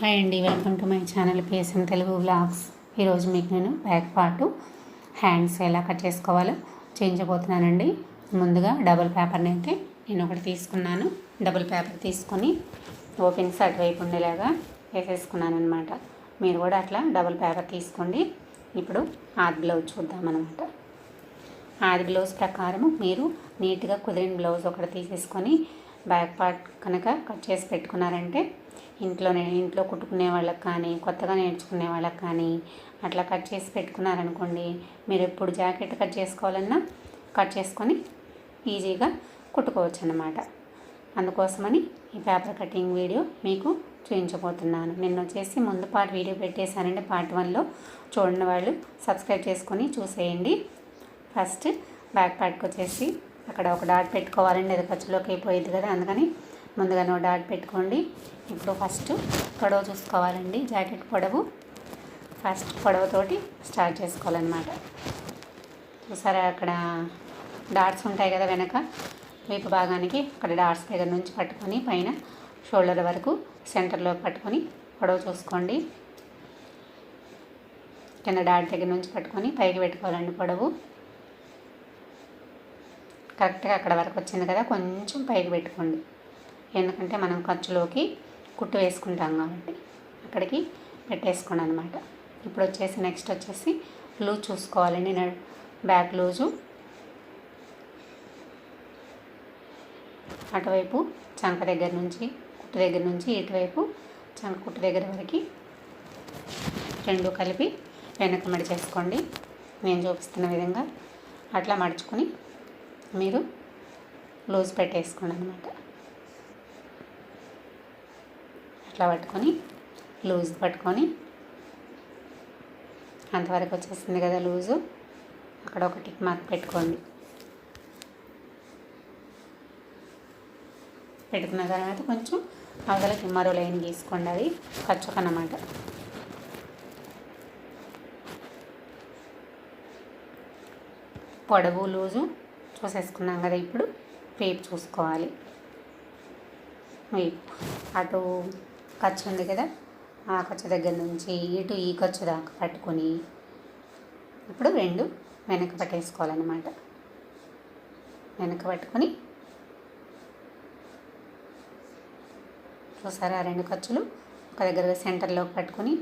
Hi అండి welcome to my channel PSM Telugu blogs ఈరోజు మీకు నేను బ్యాక్ పార్ట్ హ్యాండ్స్ ఎలా కట్ చేసుకోవాలో చేయించబోతున్నానండి. ముందుగా డబుల్ పేపర్ని అయితే నేను ఒకటి తీసుకున్నాను. డబుల్ పేపర్ తీసుకొని ఓపెన్స్ అటువైపు ఉండేలాగా వేసేసుకున్నాను అనమాట మీరు కూడా అట్లా డబుల్ పేపర్ తీసుకోండి. ఇప్పుడు ఆది బ్లౌజ్ చూద్దామన్నమాట. ఆది బ్లౌజ్ ప్రకారం మీరు నీట్గా కుదిరిన బ్లౌజ్ ఒకటి తీసేసుకొని బ్యాక్ పార్ట్ కనుక కట్ చేసి పెట్టుకున్నారంటే ఇంట్లోనే ఇంట్లో కుట్టుకునే వాళ్ళకి కానీ కొత్తగా నేర్చుకునే వాళ్ళకి కానీ అట్లా కట్ చేసి పెట్టుకున్నారనుకోండి మీరు ఎప్పుడు జాకెట్ కట్ చేసుకోవాలన్నా కట్ చేసుకొని ఈజీగా కుట్టుకోవచ్చు అన్నమాట అందుకోసమని ఈ పేపర్ కటింగ్ వీడియో మీకు చూపించబోతున్నాను. నిన్న వచ్చేసి ముందు పార్ట్ వీడియో పెట్టేశానండి పార్ట్ వన్లో చూడని వాళ్ళు. సబ్స్క్రైబ్ చేసుకొని చూసేయండి. ఫస్ట్ బ్యాక్ పార్ట్కి వచ్చేసి అక్కడ ఒక డాట్ పెట్టుకోవాలండి. అది ఖర్చులోకి అయిపోయింది కదా అందుకని ముందుగానే ఒక డాట్ పెట్టుకోండి. ఇప్పుడు ఫస్ట్ పొడవు చూసుకోవాలండి. జాకెట్ పొడవు. ఫస్ట్ పొడవుతోటి స్టార్ట్ చేసుకోవాలన్నమాట. చూసారా అక్కడ డాట్స్ ఉంటాయి కదా వెనక? వీపు భాగానికి అక్కడ డాట్స్ దగ్గర నుంచి పట్టుకొని పైన షోల్డర్ వరకు సెంటర్లో పట్టుకొని పొడవు చూసుకోండి. కింద డాట్ దగ్గర నుంచి పట్టుకొని పైకి పెట్టుకోవాలండి పొడవు. కరెక్ట్గా అక్కడ వరకు వచ్చింది కదా? కొంచెం పైకి పెట్టుకోండి. ఎందుకంటే మనం ఖర్చులోకి కుట్టు వేసుకుంటాం కాబట్టి అక్కడికి పెట్టేసుకోండి అనమాట ఇప్పుడు వచ్చేసి నెక్స్ట్ వచ్చేసి లూజ్ చూసుకోవాలండి బ్యాక్ లూజు అటువైపు చంక దగ్గర నుంచి కుట్టు దగ్గర నుంచి ఇటువైపు చంక కుట్టు దగ్గర వరకు రెండు కలిపి వెనక మడిచేసుకోండి నేను చూపిస్తున్న విధంగా అట్లా మడుచుకొని మీరు లూజ్ పెట్టేసుకోండి అనమాట అట్లా పట్టుకొని లూజ్ పట్టుకొని. అంతవరకు వచ్చేసింది కదా లూజు. అక్కడ ఒక టిక్ మార్క్ పెట్టుకోండి. పెట్టుకున్న తర్వాత కొంచెం అవతలకి మరో లైన్ గీసుకోండి అది. ఖర్చుకన్నమాట పొడవు లూజు చూసేసుకున్నాం కదా ఇప్పుడు. వేపు చూసుకోవాలి. వేపు. అటు ఖర్చు ఉంది కదా? ఆ ఖర్చు దగ్గర నుంచి ఇటు ఈ ఖర్చు దాకా పట్టుకొని ఇప్పుడు రెండు వెనక పట్టేసుకోవాలన్నమాట. వెనక పట్టుకొని చూసారా రెండు ఖర్చులు? ఒక దగ్గర సెంటర్లోకి పట్టుకొని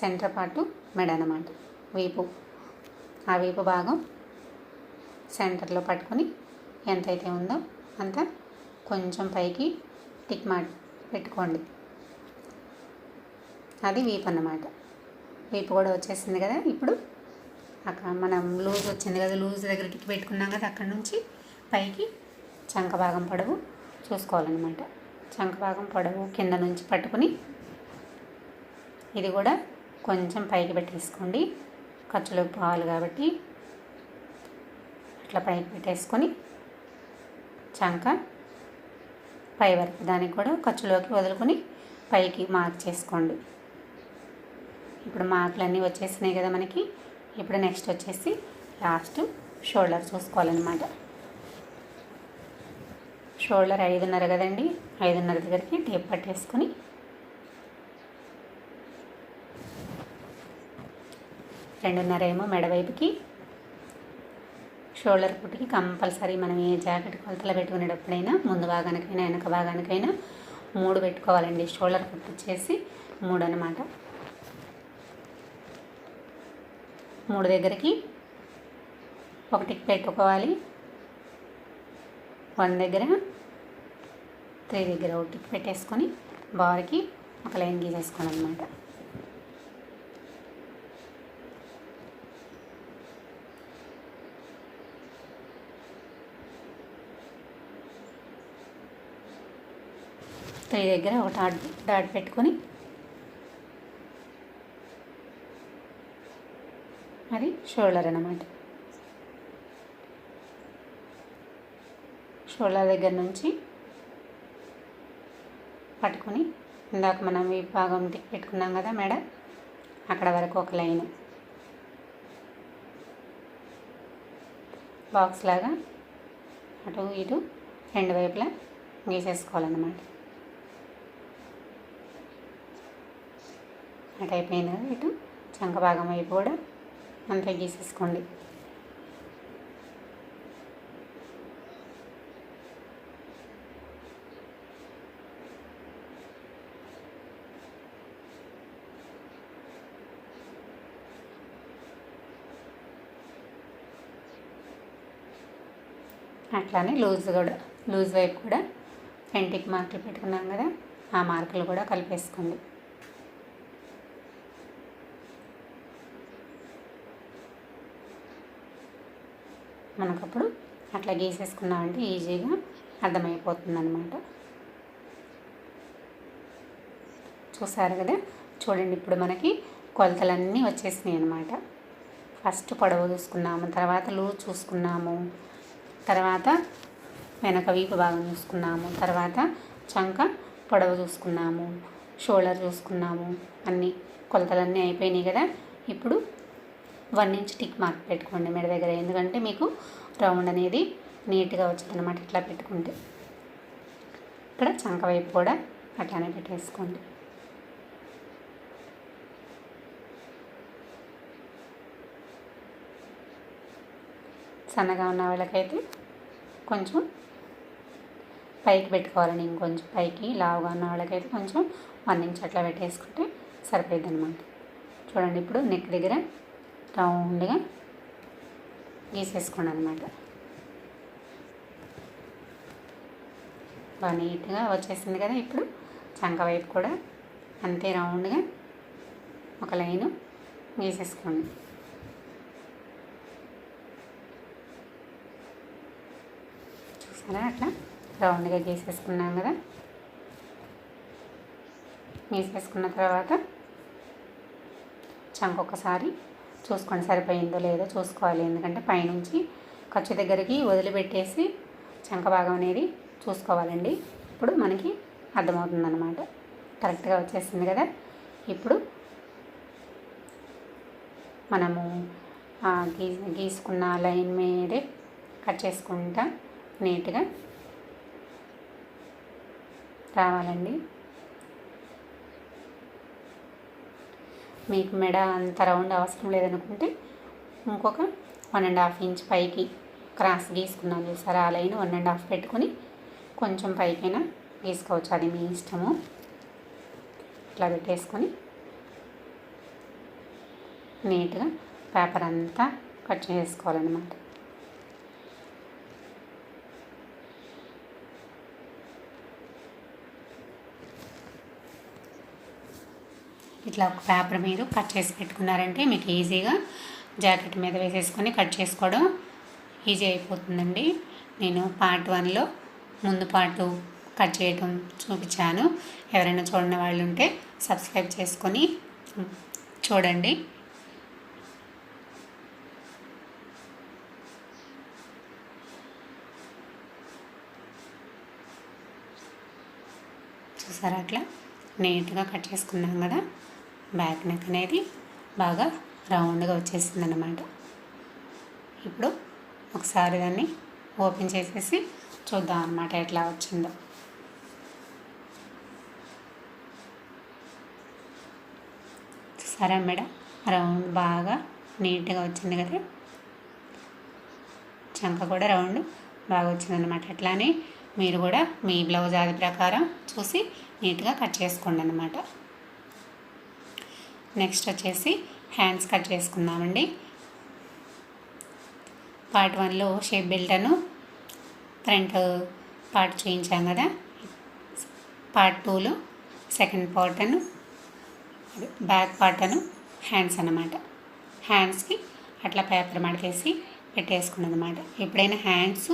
సెంటర్ పాటు మెడ అనమాట వీపు. ఆ వీపు భాగం సెంటర్లో పట్టుకొని ఎంతైతే ఉందో అంత కొంచెం పైకి టిక్ మార్క్ పెట్టుకోండి. అది వీపు అన్నమాట. వీపు కూడా వచ్చేసింది కదా ఇప్పుడు. అక్కడ మనం లూజ్ వచ్చింది కదా లూజ్ దగ్గర టిక్ పెట్టుకున్నాం కదా అక్కడ నుంచి పైకి చంక భాగం పొడవు చూసుకోవాలన్నమాట. చంక భాగం పొడవు కింద నుంచి పట్టుకొని ఇది కూడా కొంచెం పైకి పెట్టేసుకోండి. ఖర్చులోకి పోవాలి కాబట్టి ఇట్లా పైకి పెట్టేసుకొని చంక పై వరకు దానికి కూడా ఖర్చులోకి వదులుకొని పైకి మార్క్ చేసుకోండి. ఇప్పుడు మార్కులన్నీ వచ్చేసినాయి కదా మనకి. ఇప్పుడు నెక్స్ట్ వచ్చేసి లాస్ట్ షోల్డర్ చూసుకోవాలన్నమాట. షోల్డర్ ఐదున్నర కదండి. ఐదున్నర దగ్గరికి టేప్ పట్టేసుకొని రెండున్నర ఏమో మెడవైపుకి షోల్డర్ పుట్టికి కంపల్సరీ మనం ఏ జాకెట్ కొలతలు పెట్టుకునేటప్పుడైనా ముందు భాగానికైనా వెనక భాగానికైనా మూడు పెట్టుకోవాలండి. షోల్డర్ కుట్టు వచ్చేసి మూడు అనమాట మూడు దగ్గరికి. ఒకటికి పెట్టుకోవాలి. వన్ దగ్గర. త్రీ దగ్గర ఒకటికి పెట్టేసుకొని బార్కి ఒక లైన్ గీసేసుకోవాలి అనమాట త్రీ దగ్గర ఒక డాట్ డాట్ పెట్టుకొని అది షోల్డర్ అనమాట షోల్డర్ దగ్గర నుంచి పట్టుకొని ఇందాక మనం ఈ భాగం టిక్ పెట్టుకున్నాం కదా మేడ? అక్కడ వరకు ఒక లైన్. బాక్స్ లాగా అటు ఇటు రెండు వైపులా గీసేసుకోవాలన్నమాట. అటు అయిపోయింది కదా ఇటు. చంక భాగం వైపు కూడా అంతే గీసేసుకోండి అట్లానే లూజ్ కూడా లూజ్ వైపు కూడా ఫ్రంట్కి మార్కులు పెట్టుకున్నాం కదా ఆ మార్కులు కూడా కలిపేసుకోండి. మనకప్పుడు అట్లా గీసేసుకున్నామంటే ఈజీగా అర్థమైపోతుంది అనమాట చూసారు కదా? చూడండి ఇప్పుడు మనకి కొలతలన్నీ వచ్చేసినాయి అనమాట ఫస్ట్ పొడవు చూసుకున్నాము తర్వాత లూజ్ చూసుకున్నాము తర్వాత వెనక వీపు భాగం చూసుకున్నాము తర్వాత చంక పొడవు చూసుకున్నాము షోల్డర్ చూసుకున్నాము అన్నీ కొలతలన్నీ అయిపోయినాయి కదా? ఇప్పుడు వన్ ఇంచ్ టిక్ మార్క్ పెట్టుకోండి మెడ దగ్గర. ఎందుకంటే మీకు రౌండ్ అనేది నీట్గా వచ్చింది అనమాట ఇట్లా పెట్టుకుంటే. ఇక్కడ చంక వైపు కూడా అట్లానే పెట్టేసుకోండి. సన్నగా ఉన్న వాళ్ళకైతే కొంచెం పైకి పెట్టుకోవాలండి ఇంకొంచెం పైకి. లావుగా ఉన్న వాళ్ళకైతే కొంచెం వన్ ఇంచ్ అట్లా పెట్టేసుకుంటే సరిపోయింది అనమాట చూడండి ఇప్పుడు నెక్ దగ్గర రౌండ్గా గీసేసుకోండి అనమాట బాగా నీట్గా వచ్చేసింది కదా ఇప్పుడు. చంక వైపు కూడా అంతే రౌండ్గా ఒక లైను గీసేసుకోండి. చూసారా అట్లా? రౌండ్గా గీసేసుకున్నాం కదా. గీసేసుకున్న తర్వాత చంక ఒకసారి చూసుకోండి సరిపోయిందో లేదో చూసుకోవాలి. ఎందుకంటే పైనుంచి ఖర్చు దగ్గరికి వదిలిపెట్టేసి చంక భాగం అనేది చూసుకోవాలండి. ఇప్పుడు మనకి అర్థమవుతుందన్నమాట. కరెక్ట్గా వచ్చేసింది కదా? ఇప్పుడు మనము గీ గీసుకున్న లైన్ మీదే కట్ చేసుకుంటా నీట్గా రావాలండి. మీకు మెడ అంత రౌండ్ అవసరం లేదనుకుంటే ఇంకొక వన్ అండ్ హాఫ్ ఇంచ్ పైకి క్రాస్ గీసుకున్నాను చూసారా? ఆ లైన్ వన్ అండ్ హాఫ్ పెట్టుకొని కొంచెం పైకైనా గీసుకోవచ్చు. అది మీ ఇష్టము. ఇట్లా పెట్టేసుకొని నీట్గా పేపర్ అంతా కట్ చేసుకోవాలన్నమాట. ఇట్లా ఒక పేపర్ మీరు కట్ చేసి పెట్టుకున్నారంటే మీకు ఈజీగా జాకెట్ మీద వేసేసుకొని కట్ చేసుకోవడం ఈజీ అయిపోతుందండి. నేను పార్ట్ వన్లో ముందు పార్ట్ కట్ చేయటం చూపించాను. ఎవరైనా చూడని వాళ్ళు ఉంటే సబ్స్క్రైబ్ చేసుకొని చూడండి. చూసారా అట్లా? నీట్గా కట్ చేసుకున్నాం కదా. బ్యాక్ నెక్ అనేది బాగా రౌండ్గా వచ్చేసింది అనమాట ఇప్పుడు ఒకసారి దాన్ని ఓపెన్ చేసేసి చూద్దాం అనమాట ఎట్లా వచ్చిందో. సరే మేడం రౌండ్ బాగా నీట్గా వచ్చింది కదా. చంక కూడా రౌండ్ బాగా వచ్చిందనమాట అట్లానే మీరు కూడా మీ బ్లౌజ్ ఆది ప్రకారం చూసి నీట్గా కట్ చేసుకోండి అనమాట నెక్స్ట్ వచ్చేసి హ్యాండ్స్ కట్ చేసుకుందామండి. పార్ట్ వన్లో షేప్ బిల్టను ఫ్రంట్ పార్ట్ చేయించాం కదా. పార్ట్ టూలో సెకండ్ పార్టను బ్యాక్ పార్టను హ్యాండ్స్ అన్నమాట. హ్యాండ్స్కి అట్లా పేపర్ మడకేసి పెట్టేసుకున్నది అనమాట ఎప్పుడైనా హ్యాండ్స్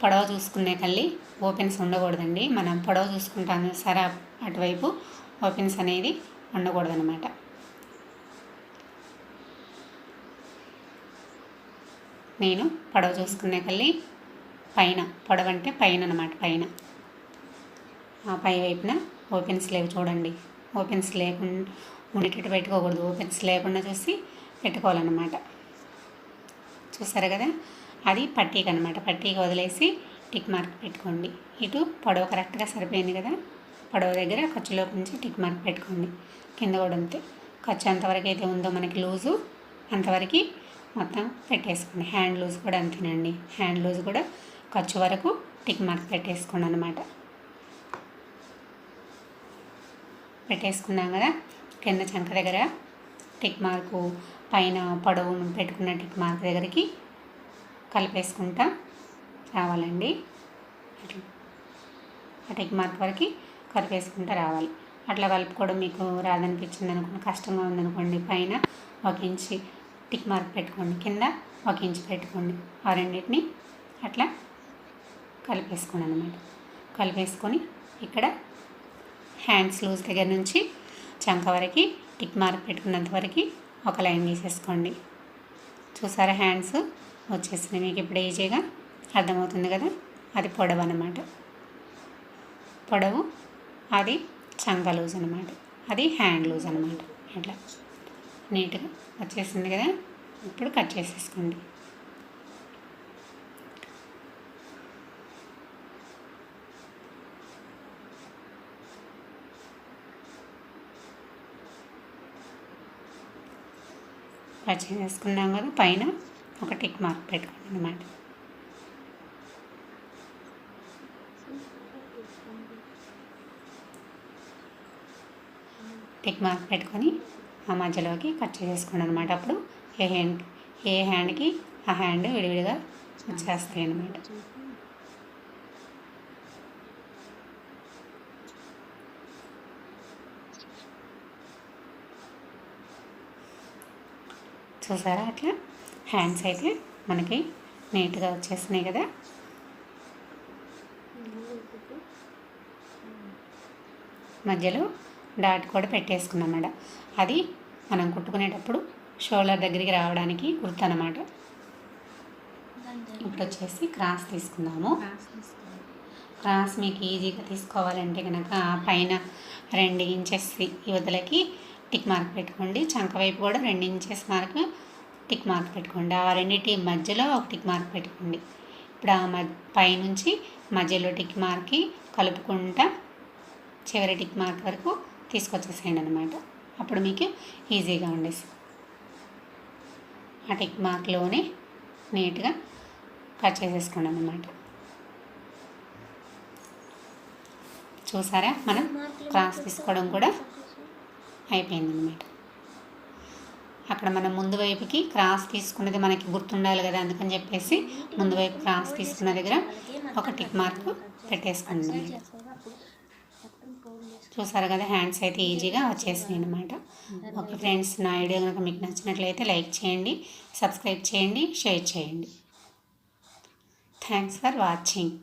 పొడవ చూసుకునే కల్లి ఓపెన్స్ ఉండకూడదండి. మనం పొడవ చూసుకుంటాం సరే అటువైపు ఓపెన్స్ అనేది ఉండకూడదనమాట నేను పడవ చూసుకునే కల్లి పైన పొడవ అంటే పైన. అనమాట పైన ఆ పై వైపున ఓపెన్స్ లేవు చూడండి. ఓపెన్స్ లేకుండా ఉండేటట్టు పెట్టుకోకూడదు. ఓపెన్స్ లేకుండా చూసి పెట్టుకోవాలన్నమాట. చూసారు కదా? అది పట్టీకి అనమాట పట్టీకి వదిలేసి టిక్ మార్క్ పెట్టుకోండి. ఇటు పొడవ కరెక్ట్గా సరిపోయింది కదా? పడవ దగ్గర ఖర్చులోకి నుంచి టిక్ మార్క్ పెట్టుకోండి. కింద కూడా అంతే. ఖర్చు ఎంతవరకు అయితే ఉందో మనకి లూజు అంతవరకు మొత్తం పెట్టేసుకోండి. హ్యాండ్ లూజ్ కూడా అంతేనండి. హ్యాండ్ లూజ్ కూడా ఖర్చు వరకు టిక్ మార్క్ పెట్టేసుకోండి అనమాట పెట్టేసుకున్నాం కదా? కింద చంక దగ్గర టిక్ మార్కు పైన పొడవును పెట్టుకున్న టిక్ మార్క్ దగ్గరికి కలిపేసుకుంటా రావాలండి. ఆ టిక్ మార్క్ వరకు కలిపేసుకుంటా రావాలి. అట్లా కలుపుకోవడం మీకు రాదనిపించింది అనుకోండి కష్టంగా ఉందనుకోండి పైన ఒక ఇంచి టిక్ మార్క్ పెట్టుకోండి. కింద ఒక ఇంచు పెట్టుకోండి. ఆ రెండింటిని అట్లా కలిపేసుకోండి అనమాట కలిపేసుకొని ఇక్కడ హ్యాండ్స్ లూజ్ దగ్గర నుంచి చంక వరకు టిక్ మార్క్ పెట్టుకున్నంత వరకు ఒక లైన్ గీసేసుకోండి చూసారా హ్యాండ్స్ వచ్చేసినాయి మీకు ఇప్పుడు ఈజీగా అర్థమవుతుంది కదా? అది పొడవు అనమాట పొడవు అది చంక లూజ్ అనమాట అది హ్యాండ్ లూజ్ అనమాట అట్లా. నీట్గా వచ్చేసింది కదా? ఇప్పుడు కట్ చేసేసుకోండి. కట్ చేసేసుకున్నాం కదా? పైన ఒక టిక్ మార్క్ పెట్టుకోండి అనమాట టిక్ మార్క్ పెట్టుకొని ఆ మధ్యలోకి కట్ చేసేసుకోండి అనమాట అప్పుడు ఏ హ్యాండ్ ఏ హ్యాండ్కి ఆ హ్యాండ్ విడివిడిగా వచ్చేస్తాయి అనమాట చూసారా అట్లా? హ్యాండ్స్ అయితే మనకి నీట్గా వచ్చేసినాయి కదా. మధ్యలో డాట్ కూడా పెట్టేసుకున్నాం మేడం. అది మనం కుట్టుకునేటప్పుడు షోల్డర్ దగ్గరికి రావడానికి గుర్తు అనమాట ఇప్పుడు వచ్చేసి క్రాస్ తీసుకుందాము. క్రాస్ మీకు ఈజీగా తీసుకోవాలంటే కనుక పైన రెండు ఇంచెస్ యువతలకి టిక్ మార్క్ పెట్టుకోండి. చంక వైపు కూడా రెండు ఇంచెస్ మార్క్ టిక్ మార్క్ పెట్టుకోండి. ఆ రెండింటి మధ్యలో ఒక టిక్ మార్క్ పెట్టుకోండి. ఇప్పుడు ఆ మధ్య పైనుంచి మధ్యలో టిక్ మార్క్కి కలుపుకుంటా చివరి టిక్ మార్క్ వరకు తీసుకొచ్చేసేయండి అనమాట అప్పుడు మీకు ఈజీగా ఉండేసి ఆ టిక్ మార్క్లోనే నీట్గా కట్ చేసేసుకోండి అనమాట చూసారా? మనం క్రాస్ తీసుకోవడం కూడా అయిపోయింది అనమాట అక్కడ మనం ముందు వైపుకి క్రాస్ తీసుకున్నది మనకి గుర్తుండాలి కదా అందుకని చెప్పేసి ముందు వైపు క్రాస్ తీసుకున్న దగ్గర ఒక టిక్ మార్క్ పెట్టేసుకోండి చూసారు కదా హ్యాండ్స్ అయితే ఈజీగా వచ్చేసినాయి అనమాట ఓకే ఫ్రెండ్స్ నా ఐడియా కనుక మీకు నచ్చినట్లయితే లైక్ చేయండి సబ్స్క్రైబ్ చేయండి షేర్ చేయండి. Thanks for watching.